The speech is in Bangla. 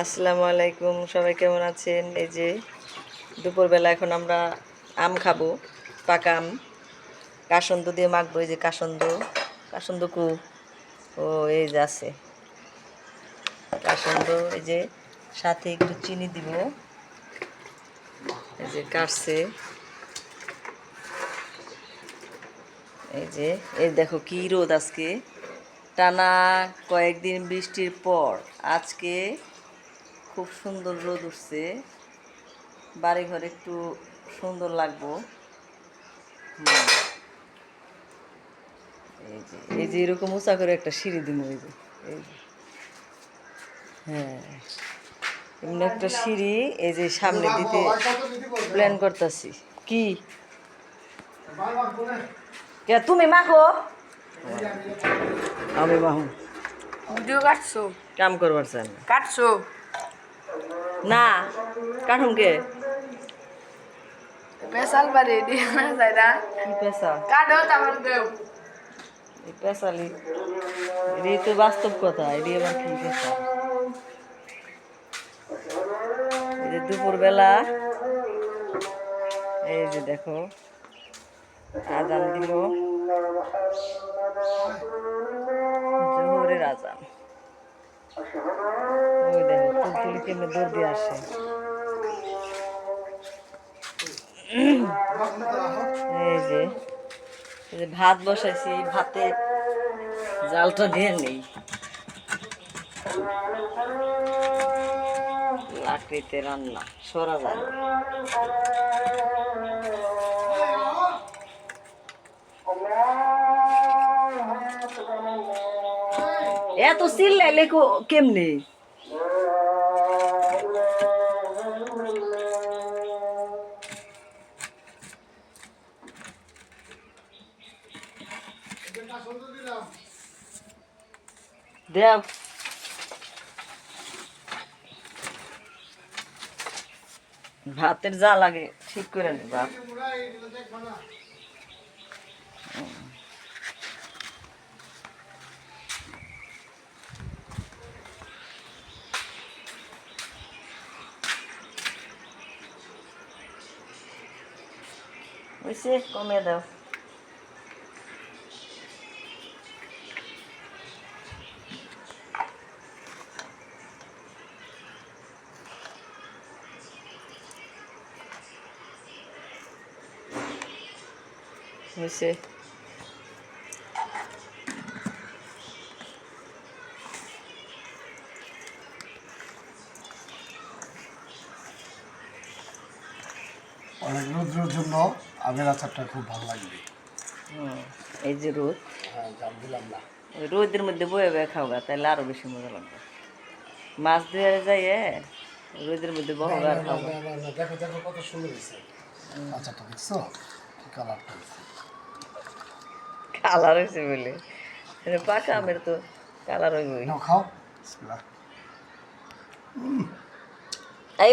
আসসালামু আলাইকুম, সবাই কেমন আছেন? এই যে দুপুরবেলা এখন আমরা আম খাব, পাকা আম। কাসন্দ দিয়ে মাখবো, এই যে কাসন্দ কাসন্দ কু। ও, এই যে আছে। কাসন্দ, এই যে সাথে একটু চিনি দিব। এই যে কাটছে। এই যে, এই দেখো কি রোদ আজকে। টানা কয়েকদিন বৃষ্টির পর আজকে খুব সুন্দর রোদ উঠছে। বাড়ি ঘর একটু সুন্দর লাগবো। এই যে এই যে এরকম উঁচা করে একটা সিঁড়ি দিব এই যে এই যে। হ্যাঁ এমনি একটা সিঁড়ি এই যে সামনে দিতে প্ল্যান করতেছি। কি? কে তুমি মাখো? আমি মাহু ভিডিও কাটছো? কাম করবার চান না। কাটছো? না কাঠুম কে পেশাল বাড়ি দিয়ে কি পেশা কাটো তারপর দেও এই পেশালি এটাই তো বাস্তব কথা এটাই আবার কি পেশা এই যে দুপুরবেলা এই যে দেখো আজান দিল। জোহরের আজান। কেমনে দৌড় দিয়ে আসে। এই যে ভাত বসাইছি, ভাতে জালটা দিয়ে নেই। লাকড়িতে রান্না, সরা যায়। এত চিল্লাইলে কো- কেমনে? দেব। ভাতের যা লাগে ঠিক করে নে ভাত হয়েছে কমে দাও। হয়েছে অনেক রোদ্রের জন্য আমের আচারটা খুব ভালো লাগবে। এই যে রোদ। হ্যাঁ জাম দিলাম না। ওই রোদের মধ্যে বয়ে বয়ে খাওয়া তাহলে আরও বেশি মজা লাগবে। মাছ ধুয়ে যাই রোদের মধ্যে আর খাব দেখো দেখো কত সুন্দর হয়েছে। কি কালারটা কালার হয়েছে বলে। পাকা আমের তো কালার হয়ে খাও